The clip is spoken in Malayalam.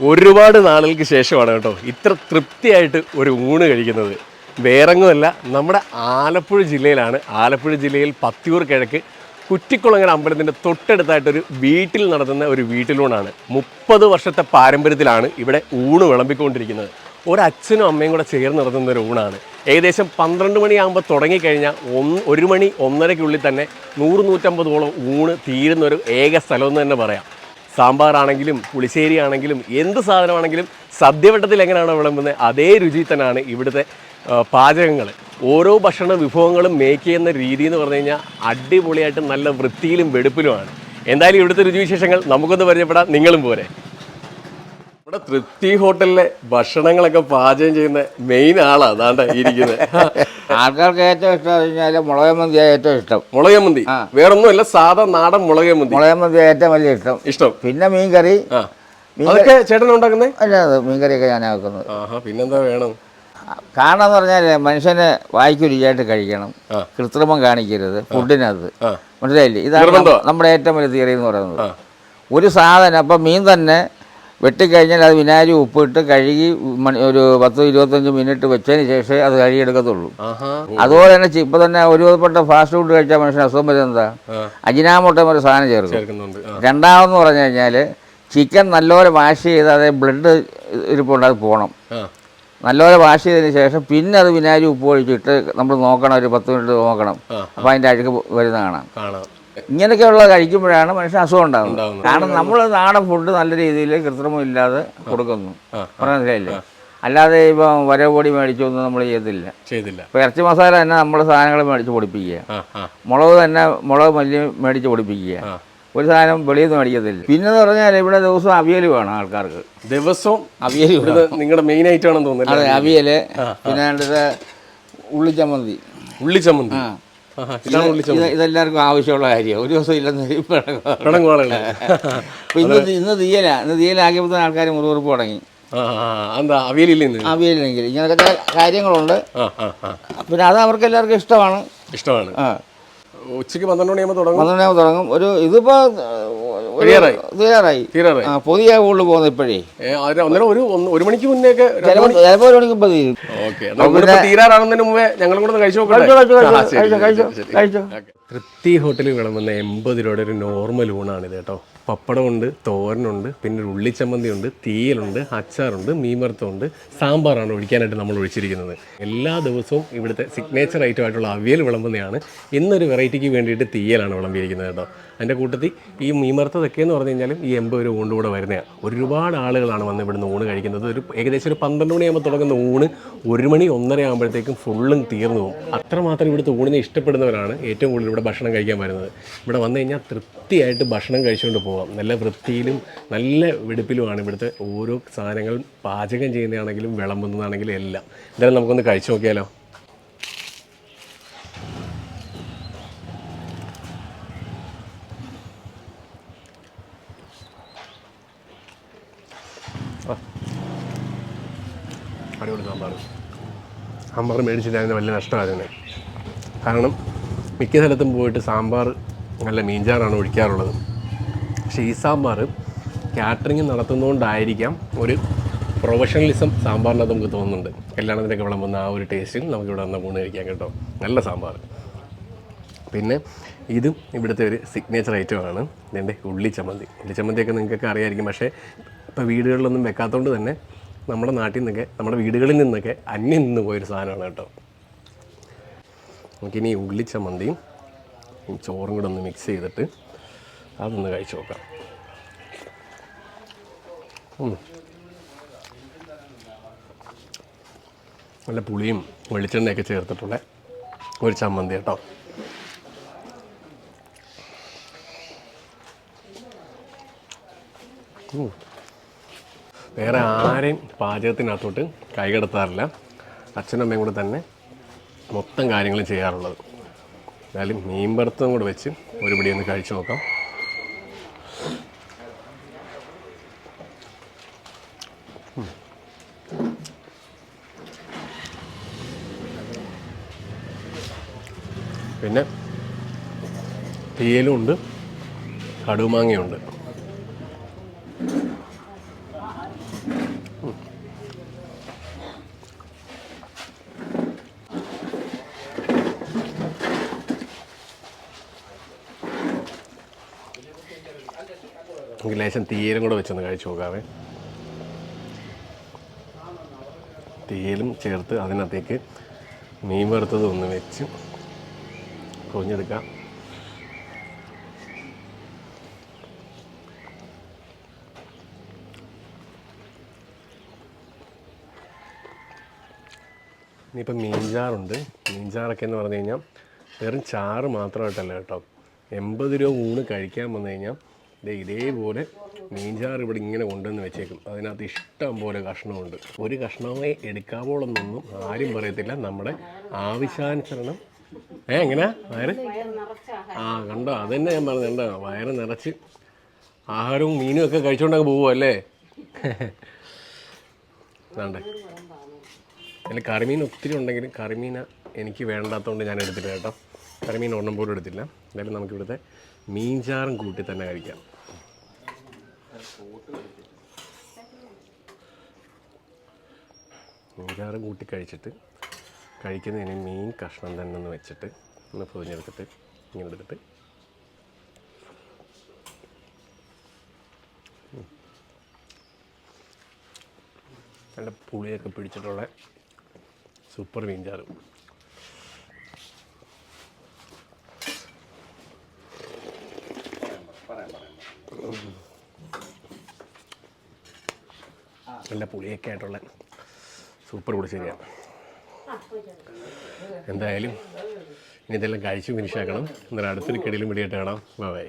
ഒരുപാട് നാളുകൾക്ക് ശേഷമാണ് കേട്ടോ ഇത്ര തൃപ്തിയായിട്ട് ഒരു ഊണ് കഴിക്കുന്നത്. വേറെങ്ങുമല്ല നമ്മുടെ ആലപ്പുഴ ജില്ലയിലാണ്. ആലപ്പുഴ ജില്ലയിൽ പത്തിയൂർ കിഴക്ക് കുറ്റിക്കുളങ്ങര അമ്പലത്തിന്റെ തൊട്ടടുത്തായിട്ടൊരു വീട്ടിൽ നടത്തുന്ന ഒരു വീട്ടിലൂണാണ്. മുപ്പത് വർഷത്തെ പാരമ്പര്യത്തിലാണ് ഇവിടെ ഊണ് വിളമ്പിക്കൊണ്ടിരിക്കുന്നത്. ഒരച്ഛനും അമ്മയും കൂടെ ചേർന്ന് നടത്തുന്ന ഒരു ഊണാണ്. ഏകദേശം പന്ത്രണ്ട് മണിയാകുമ്പോൾ തുടങ്ങിക്കഴിഞ്ഞാൽ ഒന്ന് ഒരു മണി ഒന്നരയ്ക്കുള്ളിൽ തന്നെ നൂറ് നൂറ്റമ്പതോളം ഊണ് തീരുന്ന ഒരു ഏക സ്ഥലമെന്ന് തന്നെ പറയാം. സാമ്പാറാണെങ്കിലും പുളിശ്ശേരി ആണെങ്കിലും എന്ത് സാധനമാണെങ്കിലും സദ്യവട്ടത്തിൽ എങ്ങനെയാണ് വിളമ്പുന്നത് അതേ രുചി തന്നെയാണ് ഇവിടുത്തെ പാചകങ്ങൾ ഓരോ ഭക്ഷണ വിഭവങ്ങളും മേക്ക് ചെയ്യുന്ന രീതി എന്ന് പറഞ്ഞു കഴിഞ്ഞാൽ അടിപൊളിയായിട്ട് നല്ല വൃത്തിയിലും വെടുപ്പിലുമാണ്. എന്തായാലും ഇവിടുത്തെ രുചിവിശേഷങ്ങൾ നമുക്കൊന്ന് പരിചയപ്പെടാം. നിങ്ങളും പോരെ. ഇവിടെ തൃപ്തി ഹോട്ടലിലെ ഭക്ഷണങ്ങളൊക്കെ പാചകം ചെയ്യുന്ന മെയിൻ ആളാ അതാണ്ട ഇരിക്കുന്നത് ആൾക്കാർക്ക് ഏറ്റവും ഇഷ്ടം കഴിഞ്ഞാൽ മുളക് മന്തിയാണ് ഏറ്റവും ഇഷ്ടം. മുളകമന്തി വേറൊന്നുമല്ല സാധാ നാടൻ മുളകമന്തി മുളകമന്തി ഏറ്റവും വലിയ ഇഷ്ടം. ഇഷ്ടം. പിന്നെ മീൻകറി. അതൊക്കെ ചേട്ടൻ ഉണ്ടാക്കുന്നേ? അല്ല മീൻകറിയൊക്കെ ഞാൻ ആക്കുന്നത് പിന്നെന്താ വേണം? കാരണം എന്ന് പറഞ്ഞാൽ മനുഷ്യനെ വായിക്ക് രുചിയായിട്ട് കഴിക്കണം കൃത്രിമം കാണിക്കരുത് ഫുഡിനകത്ത് മനസ്സിലായില്ലേ? ഇതാണ് നമ്മുടെ ഏറ്റവും വലിയ തിയറി എന്ന് പറയുന്നത്. ഒരു സാധനം അപ്പം മീൻ തന്നെ വെട്ടിക്കഴിഞ്ഞാൽ അത് വിനാഗിരി ഉപ്പിട്ട് കഴുകി മണി ഒരു പത്ത് ഇരുപത്തഞ്ച് മിനിറ്റ് വെച്ചതിന് ശേഷമേ അത് കഴുകിയെടുക്കത്തുള്ളൂ. അതുപോലെ തന്നെ ഇപ്പൊ തന്നെ ഒരുവിധപ്പെട്ട ഫാസ്റ്റ് ഫുഡ് കഴിച്ചാൽ മനുഷ്യന് അസുഖം വരുന്നത് എന്താ. അജിനാമോട്ടം ഒരു സാധനം ചേർക്കും രണ്ടാമെന്ന് പറഞ്ഞു കഴിഞ്ഞാൽ ചിക്കൻ നല്ലപോലെ വാഷ് ചെയ്ത് അതേ ബ്ലഡ് ഇരിപ്പുണ്ട് അത് പോകണം നല്ലപോലെ വാഷ് ചെയ്തതിന് ശേഷം പിന്നെ അത് വിനാഗിരി ഉപ്പ് ഒഴിച്ചിട്ട് നമ്മൾ നോക്കണം ഒരു പത്ത് മിനിറ്റ് നോക്കണം. അപ്പോൾ അതിന്റെ അഴുക്ക് വരുന്ന കാണാം. ഇങ്ങനെയൊക്കെയുള്ള കഴിക്കുമ്പോഴാണ് മനുഷ്യൻ അസുഖം ഉണ്ടാകുന്നത്. കാരണം നമ്മൾ നാടൻ ഫുഡ് നല്ല രീതിയിൽ കൃത്രിമം ഇല്ലാതെ കൊടുക്കുന്നു. മനസ്സിലായില്ലേ? അല്ലാതെ ഇപ്പം പൊടി മേടിച്ചൊന്നും നമ്മൾ ചെയ്തില്ല ചെയ്തില്ല. ഇപ്പം ഇറച്ചി മസാല തന്നെ നമ്മൾ സാധനങ്ങൾ മേടിച്ച് പൊടിപ്പിക്കുക. മുളക് തന്നെ മുളക് മല്ലി മേടിച്ച് പൊടിപ്പിക്കുക. ഒരു സാധനം വെളിയിൽ നിന്ന് മേടിക്കത്തില്ല. പിന്നെന്ന് പറഞ്ഞാൽ ഇവിടെ ദിവസം അവിയൽ വേണം ആൾക്കാർക്ക്. ദിവസവും അവിയൽ നിങ്ങളുടെ മെയിൻ ആയിട്ടാണെന്ന് തോന്നുന്നത് അതെ അവിയൽ പിന്നെ ഉള്ളിച്ചമ്മന്തി. ഉള്ളിച്ചമ്മന്തി. ഇതെല്ലാവർക്കും ആവശ്യമുള്ള കാര്യമാണ് ഒരു ദിവസം ഇല്ലെന്ന് പിണക്കം. പിണങ്ങുവാളല്ലേ അപ്പൊ ഇന്ന് ഇന്ന് തീയല. ഇന്ന് തീയലാക്കിയപ്പോൾ ആൾക്കാർ മുറിവുറുപ്പ് തുടങ്ങി. അവിയലില്ലെങ്കിൽ ആ എന്താ അവിയലില്ല ഇന്ന്? അവിയലെങ്കിൽ ഇങ്ങനത്തെ കാര്യങ്ങളുണ്ട്. പിന്നെ അത് അവർക്ക് എല്ലാവർക്കും ഇഷ്ടമാണ്. ഇഷ്ടമാണ്. ആ. ഉച്ചയ്ക്ക് പന്ത്രണ്ട് മണിയാകുമ്പോൾ തുടങ്ങും? പന്ത്രണ്ടാമത് തുടങ്ങും. ഒരു ഇതിപ്പോ തീരാറായി. തീരാറായി ആ പുതിയ കൂടുതൽ പോകുന്നത് ഇപ്പോഴേ. ഒരു ഒരു മണിക്ക് മുന്നേ ഒക്കെ ചിലപ്പോൾ ചിലപ്പോൾ ഒരു മണിക്ക് ഇപ്പൊ തീരും. ഓക്കെ തീരാറാകുന്നതിന് മുമ്പേ ഞങ്ങളും കൂടെ കഴിച്ചു കഴിച്ചു കഴിച്ചോ? കഴിച്ചോ, തൃപ്തി ഹോട്ടലിൽ വിളമ്പുന്ന എൺപത് രൂപയുടെ ഒരു നോർമൽ ഊണാണിത് കേട്ടോ. പപ്പടമുണ്ട് തോരനുണ്ട് പിന്നെ ഒരു ഉള്ളിച്ചമ്മന്തി ഉണ്ട് തീയലുണ്ട് അച്ചാറുണ്ട് മീമർത്തമുണ്ട് സാമ്പാറാണ് ഒഴിക്കാനായിട്ട് നമ്മൾ ഒഴിച്ചിരിക്കുന്നത്. എല്ലാ ദിവസവും ഇവിടുത്തെ സിഗ്നേച്ചർ ഐറ്റം ആയിട്ടുള്ള അവിയൽ വിളമ്പുന്നതാണ്. ഇന്നൊരു വെറൈറ്റിക്ക് വേണ്ടിയിട്ട് തീയലാണ് വിളമ്പിയിരിക്കുന്നത് കേട്ടോ. അതിന്റെ കൂട്ടത്തിൽ ഈ മീമർത്തതൊക്കെ എന്ന് പറഞ്ഞു കഴിഞ്ഞാലും ഈ എൺപത് രൂപ ഊണ് കൂടെ വരുന്നതാണ് ഒരുപാട് ആളുകളാണ് വന്ന് ഇവിടുന്ന് ഊണ് കഴിക്കുന്നത്. ഒരു ഏകദേശം ഒരു പന്ത്രണ്ട് മണിയാകുമ്പോൾ തുടങ്ങുന്ന ഊണ് ഒരു മണി ഒന്നര ആകുമ്പോഴത്തേക്കും ഫുള്ളും തീർന്നു പോകും. അത്രമാത്രം ഇവിടുത്തെ ഊണിനെ ഇഷ്ടപ്പെടുന്നവരാണ് ഏറ്റവും കൂടുതൽ ഇവിടെ ഭക്ഷണം കഴിക്കാൻ വരുന്നത്. ഇവിടെ വന്നു കഴിഞ്ഞാൽ തൃപ്തിയായിട്ട് ഭക്ഷണം കഴിച്ചുകൊണ്ട് പോകാം നല്ല വൃത്തിയിലും നല്ല വെടുപ്പിലുമാണ് ഇവിടുത്തെ ഓരോ സാധനങ്ങളും പാചകം ചെയ്യുന്നതാണെങ്കിലും വിളമ്പുന്നതാണെങ്കിലും എല്ലാം. എന്തായാലും നമുക്കൊന്ന് കഴിച്ചു നോക്കിയാലോ? അടിപൊളി സാമ്പാർ സാമ്പാർ മേടിച്ചിട്ടായിരുന്നു വലിയ നഷ്ടമായിരുന്നു കാരണം മിക്ക സ്ഥലത്തും പോയിട്ട് സാമ്പാർ നല്ല മീൻചാറാണ് ഒഴിക്കാറുള്ളത്. പക്ഷേ ഈ സാമ്പാർ കാറ്ററിങ് നടത്തുന്നതുകൊണ്ടായിരിക്കാം ഒരു പ്രൊഫഷണലിസം സാമ്പാറിനകത്ത് നമുക്ക് തോന്നുന്നുണ്ട്. കല്യാണത്തിനൊക്കെ വിളമ്പുന്ന ആ ഒരു ടേസ്റ്റിൽ നമുക്ക് ഇവിടെ വന്ന ഊണ് കഴിക്കാൻ കേട്ടോ. നല്ല സാമ്പാർ പിന്നെ ഇതും ഇവിടുത്തെ ഒരു സിഗ്നേച്ചർ ഐറ്റമാണ് ഇതിന്റെ ഉള്ളി ചമ്മന്തി ഉള്ളി ചമ്മന്തിയൊക്കെ നിങ്ങൾക്കൊക്കെ അറിയായിരിക്കും. പക്ഷേ ഇപ്പോൾ വീടുകളിലൊന്നും വെക്കാത്തതുകൊണ്ട് തന്നെ നമ്മുടെ നാട്ടിൽ നിന്നൊക്കെ നമ്മുടെ വീടുകളിൽ നിന്നൊക്കെ അന്യം നിന്ന് പോയൊരു സാധനമാണ് കേട്ടോ. നമുക്കിനി ഉള്ളിച്ച മന്തിയും ചമ്മന്തിയും ഈ ചോറും കൂടെ ഒന്ന് മിക്സ് ചെയ്തിട്ട് അതൊന്ന് കഴിച്ചു നോക്കാം. നല്ല പുളിയും വെളിച്ചെണ്ണയൊക്കെ ചേർത്തിട്ടുള്ള ഒരു ചമ്മന്തി കേട്ടോ. വേറെ ആരെയും പാചകത്തിനകത്തോട്ട് കൈകടത്താറില്ല. അച്ഛനും അമ്മയും കൂടെ തന്നെ മൊത്തം കാര്യങ്ങളും ചെയ്യാറുള്ളത്. എന്നാലും മീൻ വറുത്തതും കൂടെ വെച്ച് ഒരു പിടി ഒന്ന് കഴിച്ചു നോക്കാം. പിന്നെ തീയലും ഉണ്ട് കടുമാങ്ങയുണ്ട് നമുക്ക് ലേശം തീയലും കൂടെ വെച്ചൊന്ന് കഴിച്ചു നോക്കാവേ. തീയലും ചേർത്ത് അതിനകത്തേക്ക് മീൻ വറുത്തത് ഒന്ന് വെച്ച് കൊഞ്ഞെടുക്കാം ഇനിയിപ്പോൾ മീൻചാറുണ്ട്. മീൻചാറൊക്കെ എന്ന് പറഞ്ഞു കഴിഞ്ഞാൽ വെറും ചാറ് മാത്രമായിട്ടല്ല കേട്ടോ. എൺപത് രൂപ ഊണ് കഴിക്കാൻ വന്നു കഴിഞ്ഞാൽ ദേ ഇതേപോലെ മീൻചാറ് ഇവിടെ ഇങ്ങനെ കൊണ്ടുവന്ന് വെച്ചേക്കും. അതിനകത്ത് ഇഷ്ടം പോലെ കഷ്ണമുണ്ട്. ഒരു കഷ്ണമേ എടുക്കാവോളെന്നൊന്നും ആരും പറയത്തില്ല. നമ്മുടെ ആവശ്യാനുസരണം. ഏ എങ്ങനെ? വയറ്? ആ കണ്ടോ? അതന്നെ ഞാൻ പറഞ്ഞു കണ്ടോ? വയറ് നിറച്ച് ആഹാരവും മീനും ഒക്കെ കഴിച്ചുകൊണ്ടങ്ങ് പോവുമല്ലേ വേണ്ടേ? അതിൽ കറിമീൻ ഒത്തിരി ഉണ്ടെങ്കിലും കറിമീന എനിക്ക് വേണ്ടാത്തതുകൊണ്ട് ഞാൻ എടുത്തിട്ട് കേട്ടോ. കറിമീൻ ഒന്നും പോലും എടുത്തില്ല. എന്തായാലും നമുക്കിവിടുത്തെ മീൻചാറും കൂട്ടി തന്നെ കഴിക്കാം. മീൻചാറും കൂട്ടി കഴിച്ചിട്ട് കഴിക്കുന്നതിന് മീൻ കഷ്ണം തന്നെ ഒന്ന് വെച്ചിട്ട് ഒന്ന് പൊതിഞ്ഞെടുത്തിട്ട് ഇങ്ങനെ എടുത്തിട്ട് നല്ല പുളിയൊക്കെ പിടിച്ചിട്ടുള്ള സൂപ്പർ മീൻചാറ്. നല്ല പുളിയൊക്കെ ആയിട്ടുള്ള സൂപ്പർ പുളിശ്ശേരിയാണ് എന്തായാലും ഇനി ഇതെല്ലാം കഴിച്ച് ഫിനിഷാക്കണം എന്നാലും അടുത്തൊരു കെടിയിലും പിടിയായിട്ട് കാണാം. ബൈ